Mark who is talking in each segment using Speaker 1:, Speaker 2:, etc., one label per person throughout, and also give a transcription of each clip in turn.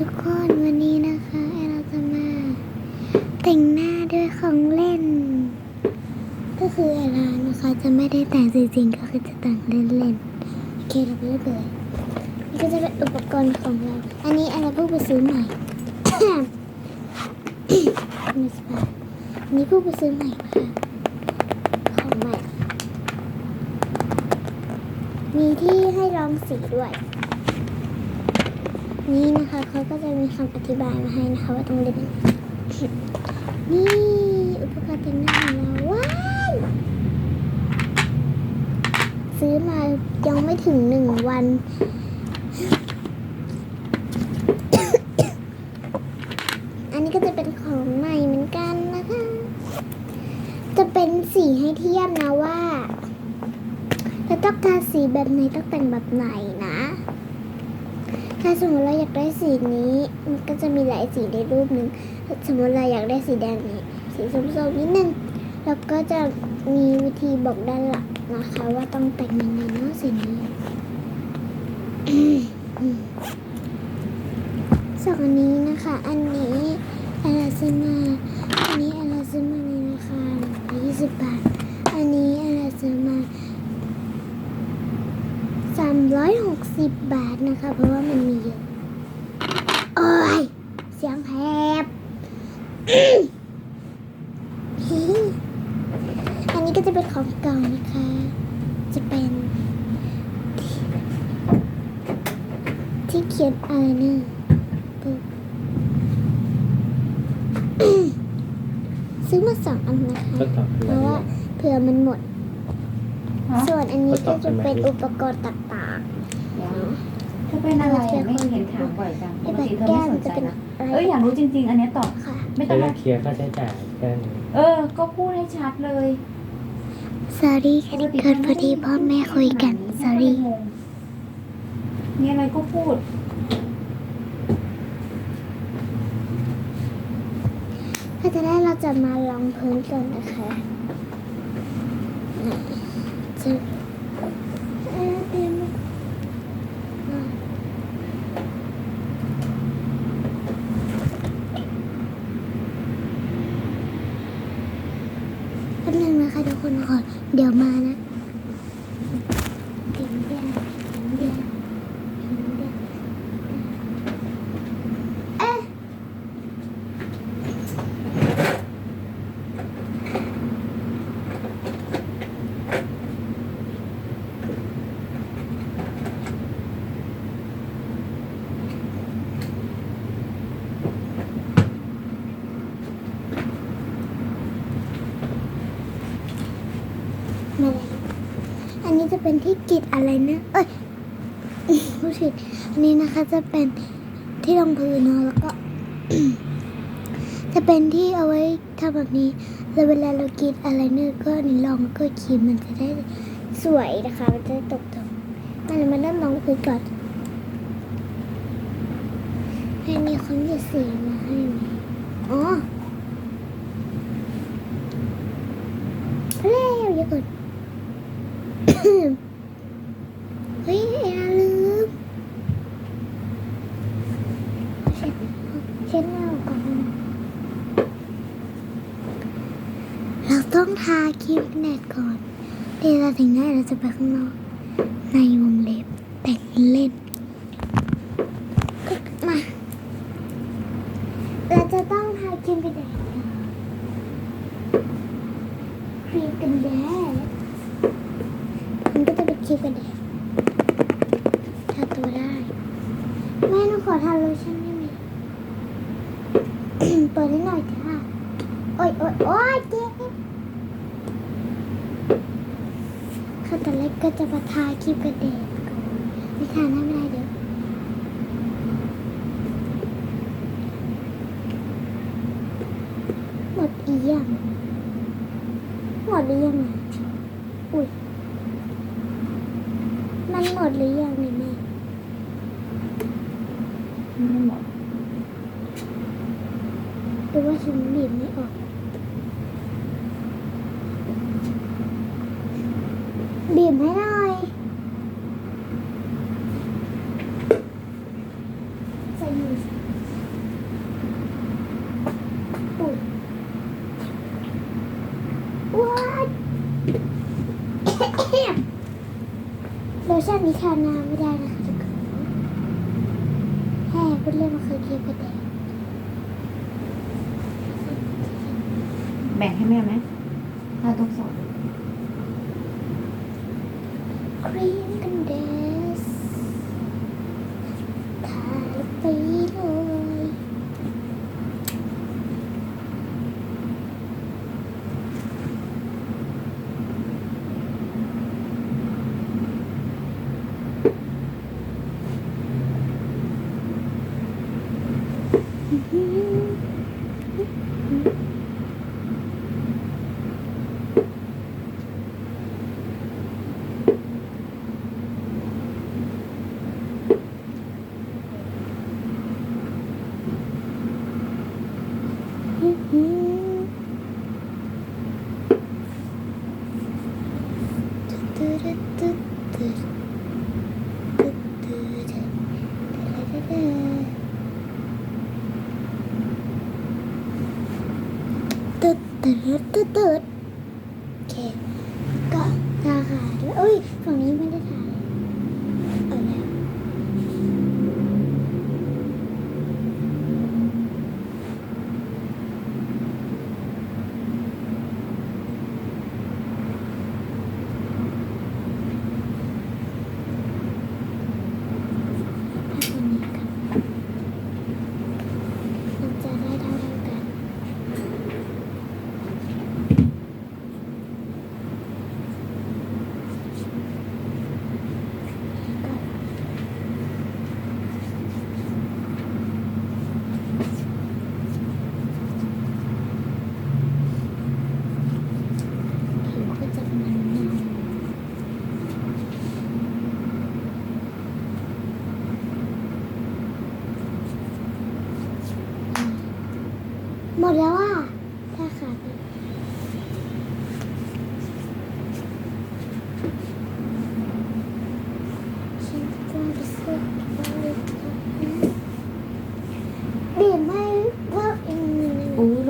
Speaker 1: ทุกคนวันนี้นะคะเราจะมา แต่งหน้าด้วยของเล่น ก็คือเอลานะคะจะไม่ได้แต่งจริงๆก็คือจะแต่งเล่นๆโอเคเราไปเริ่มเลยนี่ก็จะเป็นอุปกรณ์ของเราอันนี้แอนนาเพิ่งไปซื้อใหม่ นี่สปาอันนี้เพิ่งไปซื้อใหม่ค่ะของใหม่ มีที่ให้ลองสีด้วย นี่นะคะเขาก็จะมีคำอธิบายมาให้ นะคะว่าต้องเล่นนี่อุปกรณ์แต่งหน้าของเราว้าวซื้อมายังไม่ถึงหนึ่งวันอันนี้ก็จะเป็นของใหม่เหมือนกันนะคะ จะเป็นสีให้เทียบนะว่าเราต้องการสีแบบไหนต้องแต่งแบบไหน ถ้าสมมติเราอยากได้สีนี้ มันก็จะมีหลายสีในรูปหนึ่งสมมติเราอยากได้สีแดงนี้ สีส้มๆนิดนึงแล้วก็จะมีวิธีบอกด้านหลังนะคะว่าต้องแต่งยังไงเนาะสีนี้สองอันนี้นะคะ อันนี้อาราซิมาอันนี้อาราซิมาในราคา20บาท 360 บาทนะคะ เพราะว่ามันมีเยอะโอ้ยเสียงแหบอันนี้ก็จะเป็นของเก่านะคะ จะเป็นที่เขียนอะไรเนี่ยซื้อมาสองอันนะคะ เพราะว่าเผื่อมันหมด ส่วนอันนี้ก็จะเป็นอุปกรณ์ตั
Speaker 2: ก อเป็นอะไรอะไม่เห็นถามบ่อยจัง
Speaker 1: ๆ
Speaker 2: ป
Speaker 1: ไอ้
Speaker 2: ก
Speaker 1: แบบ
Speaker 2: ติเธอ
Speaker 1: แก้
Speaker 2: ไม่
Speaker 1: ม
Speaker 2: สนใจ
Speaker 1: จะเป็น
Speaker 2: นะ
Speaker 1: อะไร
Speaker 2: เอ้ยอยากรู้จริง ๆ อันเนี้ยตอบ
Speaker 1: ค่ะ
Speaker 2: ไม่ต้
Speaker 3: จะ
Speaker 2: อง
Speaker 3: ได้
Speaker 2: มา
Speaker 3: เคลียร์ค่าใช้จ่ายแค่นี้
Speaker 2: เออ ก็พูดให้ชัดเลย
Speaker 1: sorry ค่ะทุกคนพอดีพ่อแม่คุยกัน sorry
Speaker 2: มีอะไรก็พูด
Speaker 1: ถ้าจะได้เราจะมาลองพื้นกันนะคะจะเอ่อเตรียมอะแป๊บนึงนะคะทุกคน ขอเดี๋ยวมานะเดี๋ยวเดี๋ยวเดี๋ยวเดี๋ยวเอ๊ะ มาเลยอั นี้จะเป็นที่กรีดอะไรนะเอ้ยผู้ผิดอันนี้นะคะจะเป็นที่รองพื้นเนาะแล้วก็ จะเป็นที่เอาไว้ทำแบบนี้แล้วเวลาเรากรีดอะไรเนื้อก็นนี้ลองก็คีมมันจะได้สวยนะคะ มันจะได้ตกตรงมาเรามาเริ่มลองพื้นก่อนให้มีคนหยิบสีมาให้ไหมอ๋อเร็วอย่ากด เฮ้ยอย่าลืมเช็ดเช็ดหน้าก่อนเราต้องทาครีมกันแดดก่อนเดี๋ยวเราถึงได้เราจะไปข้างนอกในวงเล็บแต่งเล่นก็มา เราจะต้องทาครีมกันแดดก่อนครีมกันแดด มันก็จะเป็นครีมกันแดดทาตัวได้ แม่หนูขอทาโลชั่นได้ไหม เปิดให้หน่อยจ้าโอ๊ยโอ๊ยโอ๊ยเจ๊ ขั้นตอนแรกก็จะประทาคลิปกันแดดก่อนไม่ทาน้าไม่ได้เดี๋ยวหมดอีย่างหมดหรือยังอุ้ยมันหมดหรือยังเนี่ย อร์ชันนี้คานาไม่ได้นะคะทุกคนแห่พูดเล่
Speaker 2: น
Speaker 1: มาเคยเกมกระเด็นแบ่งให้แม่ไหมถ้าต้องสอน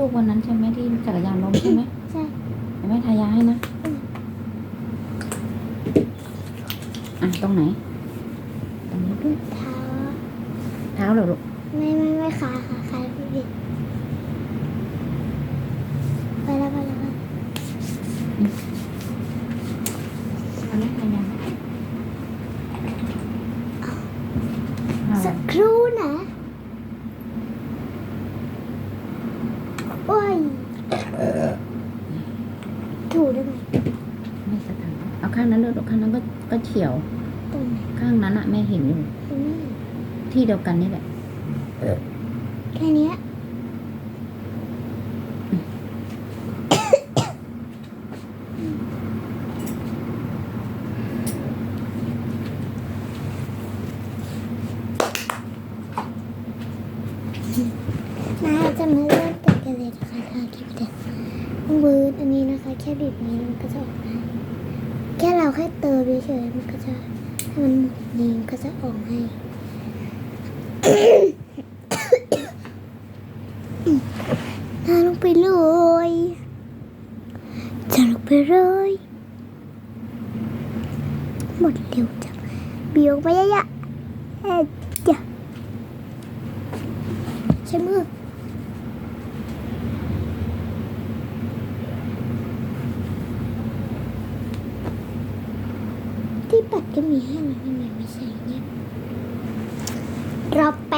Speaker 2: กวันนั้นใช่ไหมที่จักรยานล้มใช่ไหม เขียวข้างนั้นอะแม่เห็นอยู่ที่เดียวกันนี่แหละ
Speaker 1: แค่เนี้ย จ้ะบีบออกไปเยอะๆใช้มือที่ปัดก็มีให้มันไม่ใช่เนี่ยเราไป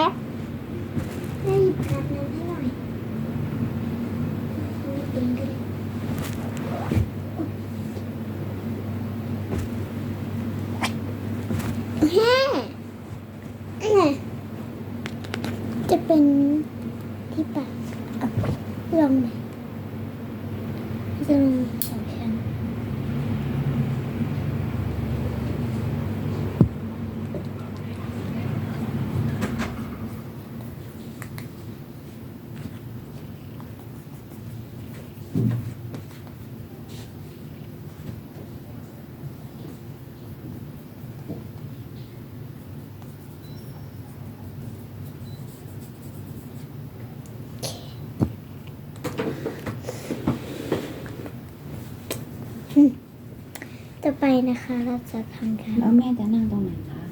Speaker 1: ไปนะคะ เราจะทำการ
Speaker 2: แล้วแม่จะนั่งตรงไหนคะ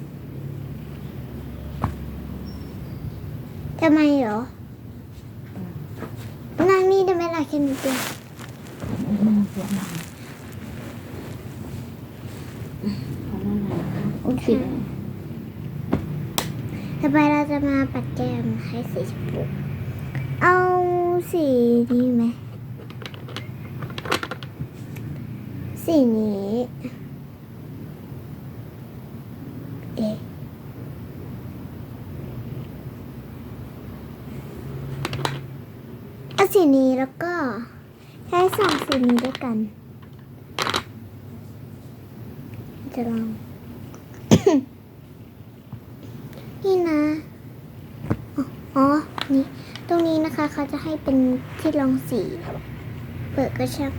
Speaker 1: ทำไมเหรอนั่งนี่ได้ไหมล่ะแค่นิดเดียว
Speaker 2: นั่งเสียงดังขอนั่งหน่อยนะคะโอ้ยปิดเลย
Speaker 1: ต่อไปเราจะมาปัดแก้มให้สีชมพูเอาสีนี้ไหมสีนี้ เอ๊ะเอาสีนี้แล้วก็ใช้สองสีนี้ด้วยกัน จะลอง นี่นะ อ๋ออ๋อ นี่ ตรงนี้นะคะ เขาจะให้เป็นที่รองสี เปิดกระชับ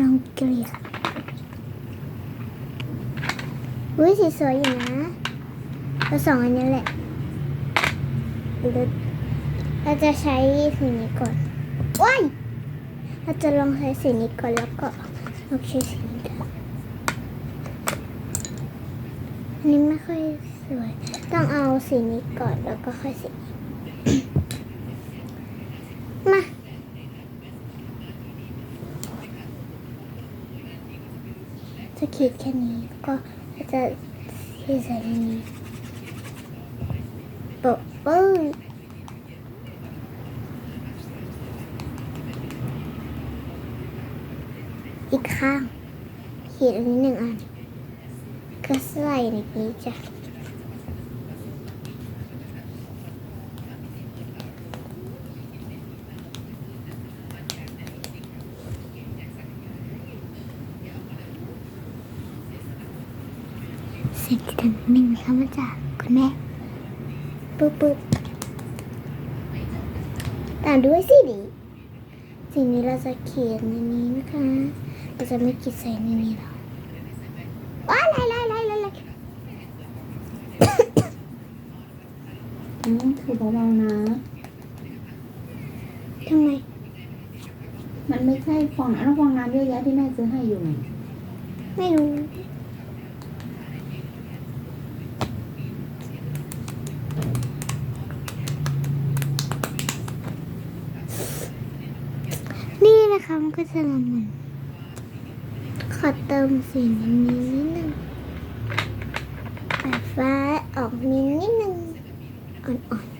Speaker 1: ลองเกลี่ยอุ้ยสีสวยอยู่นะเราสองอันนี้แหละเราจะใช้สีนี้ก่อนว้ายเราจะลองใช้สีนี้ก่อนแล้วก็ลองใช้สีนี้ดูอันนี้ไม่ค่อย วย ต้องเอาสีนี้ก่อนแล้วก็ค่อยสีมาจะขีดแค่นี้ก็จะขีดใส่นี้โปะปึ้งอีกข้างขีดอันนี้หนึ่งอันก็ใส่ในนี้จ้ะ เสร็จกันหนึ่งคำมาจากคุณแม่ปุ๊บปุ๊บตามด้วยสีดีสีนี้เราจะเขียนในนี้นะคะเราจะไม่ขีดใส่ในนี้หรอกว้าไล่ไล่ไล่ไล่ไล่
Speaker 2: อืมคือเบาๆนะ
Speaker 1: ทำไม
Speaker 2: มันไม่ใช่ฟองน้ำฟองน้ำเยอะแยะที่แม่ซื้อให้อยู่ไหน
Speaker 1: ไม่รู้ นี่นะคะมัน ก็จะละมุนขอเติมสีนิดนิดนิดนึงแบบฟ้าออกนิดนิดนึงอ่อนๆ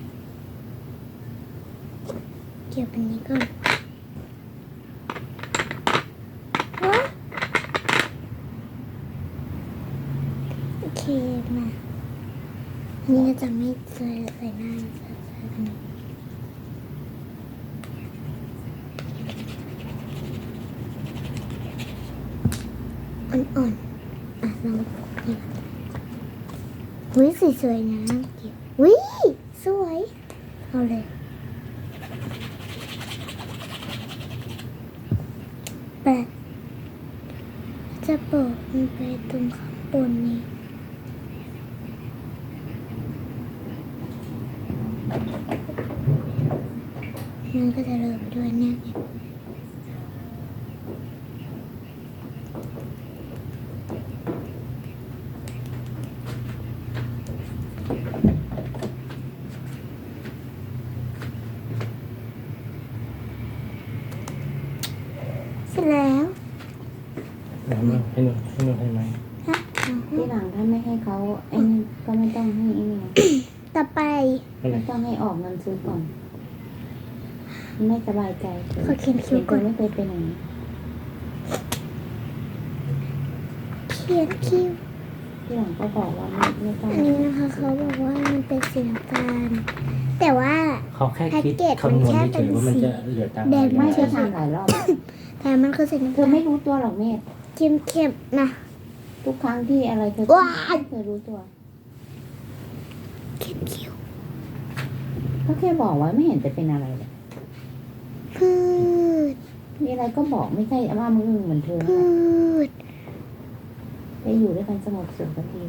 Speaker 1: เกี่ยวเป็นนี้ก่อนวะโอเคมาอันนี้จะไม่ส่ใส่หน้าใส่ใส่กันนี้ อ่อนๆอะลองนี่อุ้ยสีสวยๆนะเกี่ยวอุ้ยสวยเอาเลยแปดจะโปะมันไปตรงข้างบนนี้มันก็จะเริ่มด้วยเนี่ยเสร็จแล้ว
Speaker 3: ให้หนูให้หนูให้หนูให้ไหม
Speaker 1: ฮะอ๋อ
Speaker 2: ที่หลังถ้าไม่ให้เขาไอ้นี่ก็ไม่ต้องให้ไอ้นี่
Speaker 1: ต่อไป
Speaker 3: อะไร
Speaker 2: ไม่ต้องให้ออกเงินซื้อก่อน ไม่สบายใจ
Speaker 1: ขอเขียนคิ้
Speaker 2: เขี
Speaker 1: วย
Speaker 2: น
Speaker 1: ก่อน
Speaker 2: ไม่เคยเป็นอย่างนี้
Speaker 1: เขียนคิ้ว
Speaker 2: ที่หลังก็บอกว่าไม่ไม่ต้อง
Speaker 1: อันนี้นะคะเขาบอกว่ามันเป็นสีน้ำตาลแต่ว่า
Speaker 3: เขาแค่คิด
Speaker 1: แพ็กเกจ
Speaker 3: คำนวณ
Speaker 1: มันแค่
Speaker 3: เฉยๆว่ามัน
Speaker 1: เป็นสี
Speaker 3: จะเหลือตังค์
Speaker 1: แดง
Speaker 3: อะร
Speaker 2: ไม่
Speaker 3: เงี้ย
Speaker 2: ใช่ทำหลายรอบ
Speaker 1: แต่มันคือสี
Speaker 2: เธ
Speaker 1: น้ำ
Speaker 2: อ
Speaker 1: ตาล
Speaker 2: ไม่รู้ตัวหรอกเมธ
Speaker 1: เข้มเข้มๆนะ
Speaker 2: ทุกครั้งที่อะไรเธอ
Speaker 1: ว้าย
Speaker 2: ไม่เคยรู้ตัว
Speaker 1: เข้มคิ้ว
Speaker 2: ก็แค่บอกไว้ไม่เห็นจะเป็นอะไรเลย
Speaker 1: พืด
Speaker 2: มีอะไรก็บอกไม่ใช่ว่ามึงเหมือนเธอ
Speaker 1: พืด
Speaker 2: ไปอยู่ด้วยกันสงบสุขสักที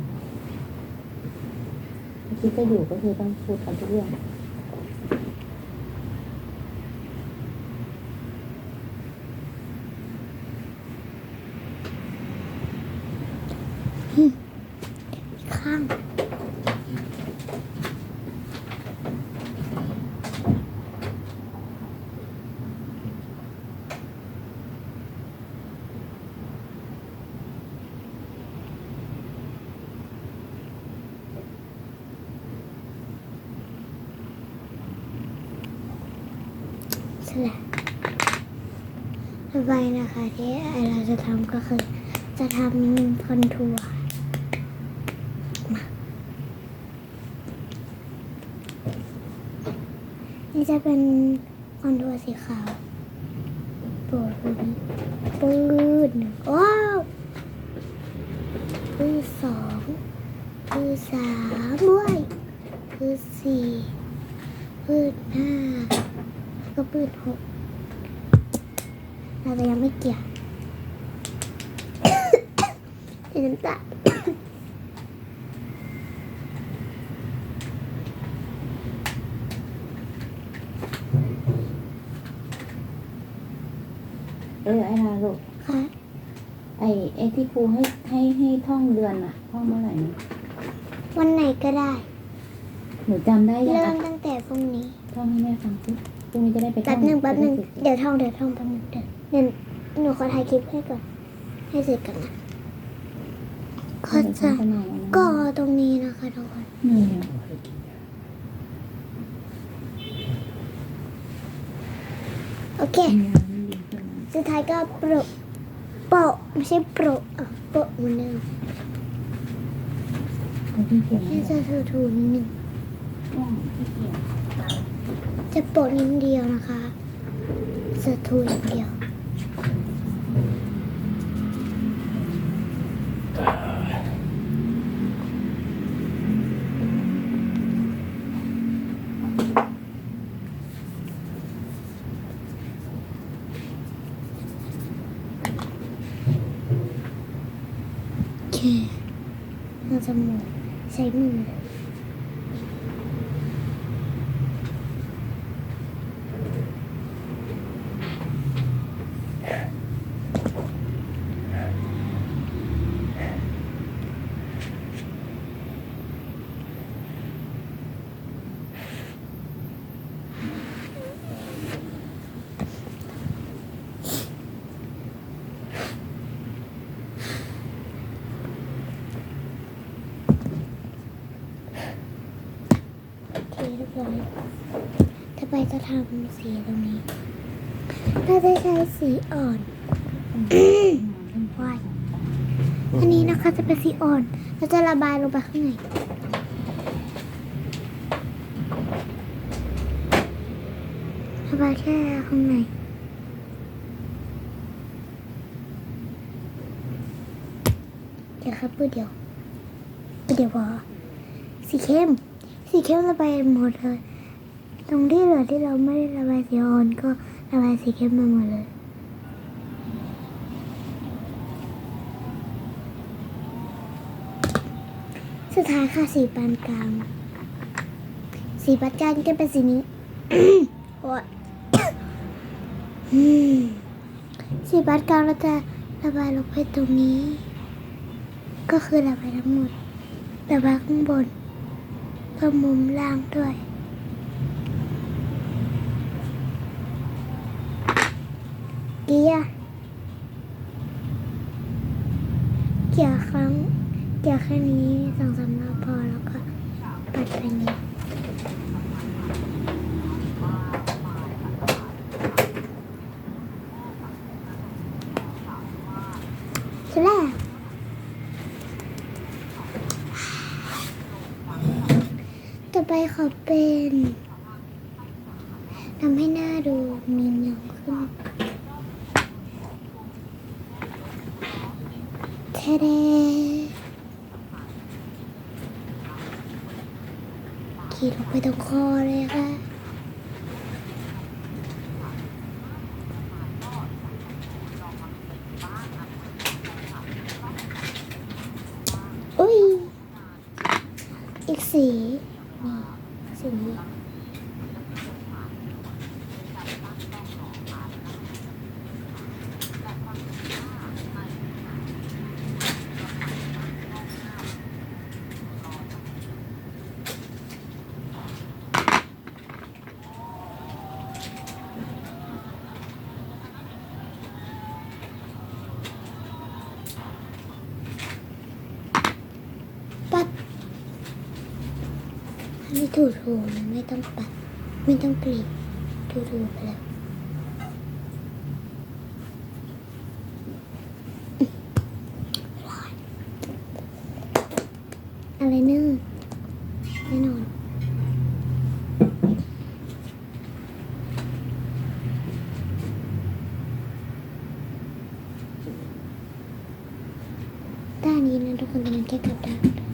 Speaker 2: คิดจะอยู่ก็คือต้องพูดกันทุกเรื่อง
Speaker 1: ช่แหละต่อไปนะคะ ที่ไอเราจะทำก็คือ จะทำคอนทัวร์มานี่จะเป็นคอนทัวร์สีขาวโปรดดูนี้ปืนว้าวปืนสองปืนสามด้วยปืนสี่ปืนห้าแล้วก็ปืนหกเราจะยังไม่เกี่ยว สีน้ำตาล
Speaker 2: เออไอ้ลาลูก
Speaker 1: ค่ะ
Speaker 2: ไอ้ไอ้ที่ครูให้ให้ให้ท่องเดือนอะท่องเมื่อไหร่นะ
Speaker 1: วันไหนก็ได้
Speaker 2: หนูจำได้ยัง
Speaker 1: เริ่
Speaker 2: อะ
Speaker 1: มตั้งแต่พรุ่งนี้
Speaker 2: ท่องให้แม่ฟังสิพรุ่งนี้จะได้ไปท่
Speaker 1: แป๊
Speaker 2: อบง
Speaker 1: หนึ่งแป๊บหนึ่ง
Speaker 2: จะได้ฝึก
Speaker 1: เดี๋ยวท่องเดี๋ยวท่องแป๊บหนึ่งเดี๋ยวเดี๋ยวหนูขอถ่ายคลิปให้ก่อน ให้เสร็จก่อนนะก็
Speaker 2: เดี๋ยว
Speaker 1: จะ
Speaker 2: ท่องไปนานแล้วนะ
Speaker 1: ก็ตรงนี้นะคะทุกคน
Speaker 2: นี่อะ
Speaker 3: ให้กินยา
Speaker 1: โอเค
Speaker 2: มีอะไรไม่ดีขึ้นนะ
Speaker 1: สุดท้ายก็โปรโปะไม่ใช่โปะอะโปะมันเดิม
Speaker 2: เอาที่ย
Speaker 1: แค่จะถูถูนิดนึงจะโปะนิดเดียวนะคะจะถูนิดเดียว โอเคเรา จมูกใช้มือ ร้อยต่อไปจะทำสีตรงนี้เราจะใช้สีอ่อนว้ายอันนี้นะคะจะเป็นสีอ่อน เราจะระบายลงไปข้างในระบายแค่ข้างในเดี๋ยวครับปื้ดเดียวเดียวพอสีเข้ม เข้มระบายหมดเลย ตรงที่เหลือที่เราไม่ได้ระบายสีอ่อนก็ระบายสีเข้มมาหมดเลยสุดท้ายค่ะสีปานกลาง สีปานกลางก็เป็นสีนี้โอ๊ยสีปานกลางเราจะระบายลงไปตรงนี้ ก็คือระบายทั้งหมดระบายข้างบน ก็มุมล่างด้วย เกียร์เกียร์ครั้งเกียร์แค่นี้สองสามรอบพอแล้วก็ปัดไปนี้ ใช่แล้ว ต่อไปขอเป็นทำให้หน้าดูมีเงาขึ้นเทเดขีดลงไปตรงคอเลยค่ะ ถูถูมัไม่ต้องปัด ไม่ต้องกรีดถูถูไปแล้วอะไรเนื่อแน่นอนด้านนี้นะทุกคนกำ
Speaker 2: ลัง
Speaker 1: แก้กระดาน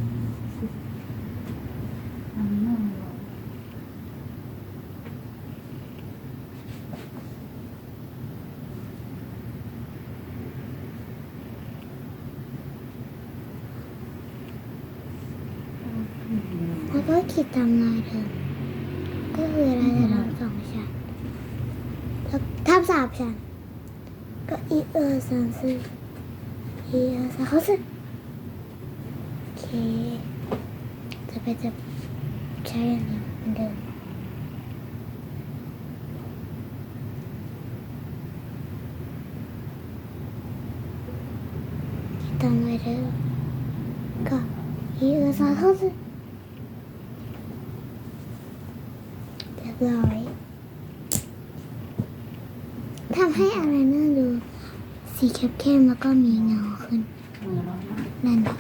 Speaker 1: อีเออสามซึ่อีเออสามเขาซึ่โอเคจะไปจะใเข้มๆแล้วก็มีเงาขึ้น
Speaker 2: มือร้อนมาก
Speaker 1: นั่นน่ะ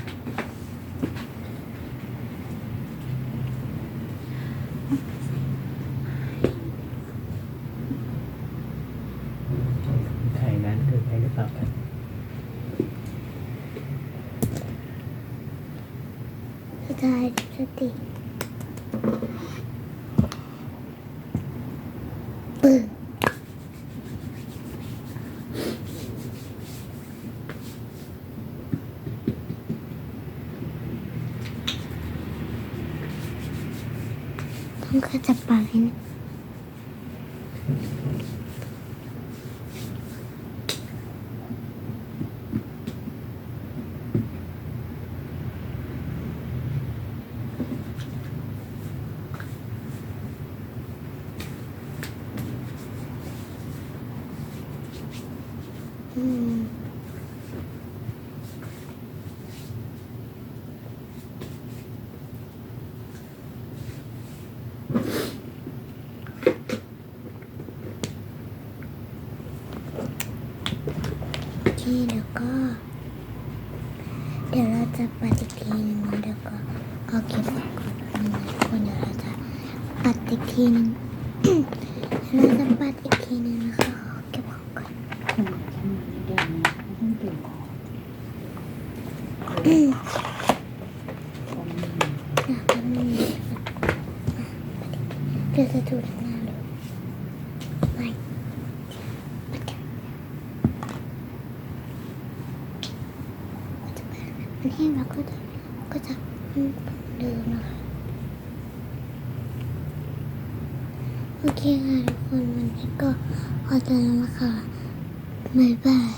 Speaker 3: ถ่ายนานเกินไปหรือเปล่าครับ
Speaker 1: สุดท้ายสติปึ้งต้อง กระจับปากให้นะอืมโอเคเดี๋ยวก็ เดี๋ยวเราจะปัดอีกทีหนึงนะเดี๋ยวก็เอาเก็บของก่อนแป๊บนึงนะทุกคนเดี๋ยวเราจะปัดอีกทีหนึง เดี๋ยวเราจะปัดอีกทีหนึงนะคะขอเก็บของก่อน
Speaker 2: คนฉันมาในเดือนนี้ฉันตื่นก่อนคนนี้
Speaker 1: อะแป๊บนึงนะเดี๋ยวจะถูด้านหน้าดูไปปัดกันจะไปมันแห้งแล้วก็จะก็จะอืมเดิมนะคะ โอ